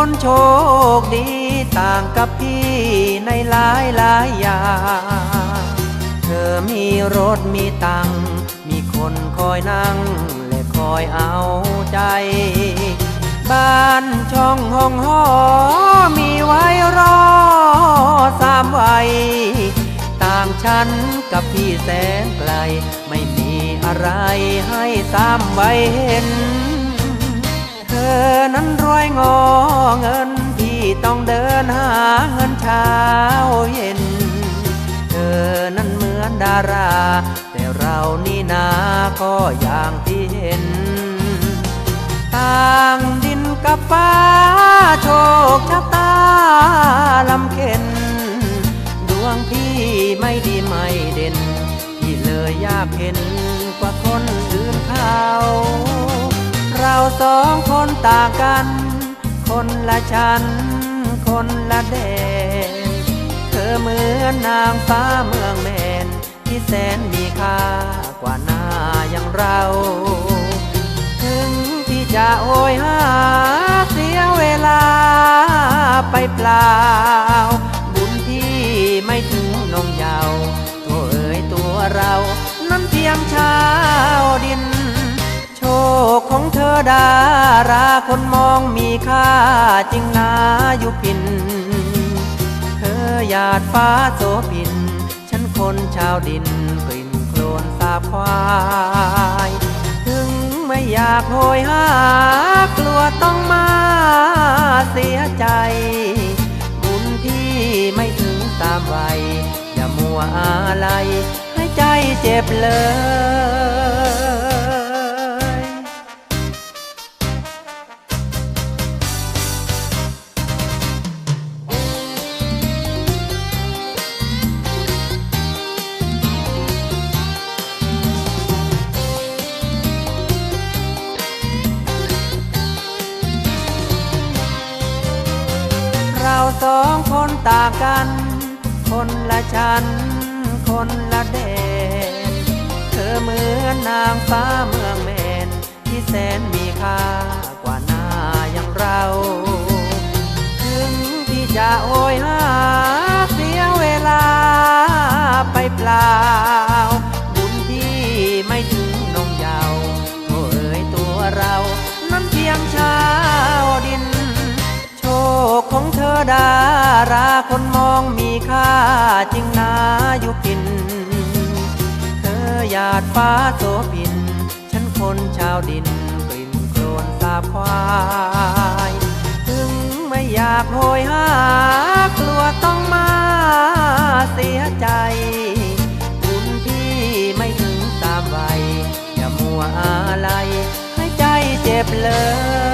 คนโชคดีต่างกับพี่ในหลายหลายอย่างเธอมีรถมีตัง มีคนคอยนั่ง และคอยเอาใจ บ้านช่องห้องหอ มีไว้รอสามวัยต่างฉันกับพี่แสนไกล ไม่มีอะไรให้สามไวัยเห็น อนั้นรวยงอเงินพี่ต้องเดินหาเงินเช้าเย็น เธอนั้นเหมือนดารา แต่เรานี่นาก็อย่างที่เห็น ต่างดินกับฟ้าโชคชะตาลำเข็น ดวงพี่ไม่ดีไม่เด่น พี่เลยยากเห็นกว่าคนอื่นเขาเราสอง ต่างกัน คนละชั้น คนละแดนเธอเหมือนนางฟ้าเมืองแมน ที่แสนมีค่ากว่าหน้าอย่างเรา ถึงที่จะโหยหาเสียเวลาไปเปล่า บุญที่ไม่ถึงนงเยาวโทเอ่ยตัวเรานั้นเพียงชาวดิน โชคของเธอไดา ราคนมองมีค่าจริงนายุพิน เธอหยาดฟ้าโสพิน ฉันคนชาวดินกลิ่นโคลนสาบควาย ถึงไม่อยากโหยหากลัวต้องมาเสียใจ บุญที่ไม่ถึงตามวัยอย่ามัวอะไรให้ใจเจ็บเลย สองคนต่างกัน คนละชั้น คนละแดนเธอเหมือนนางฟ้าเมืองแมน ที่แสนมีค่ากว่าหน้าอย่างเรา ถึงที่จะโอยหาเสียเวลาไปเปล่า บุญที่ไม่ถึงนงเยาวโทเอ่ยตัวเรา อดาราคนมองมีค่าจริงนายุพิน เธอหยาดฟ้าโสพิน ฉันคนชาวดินกลิ่นโคลนสาบควาย ถึงไม่อยากโหยหากลัวต้องมาเสียใจบุญที่ไม่ถึงตามวัยอย่ามัวอะไรให้ใจเจ็บเลย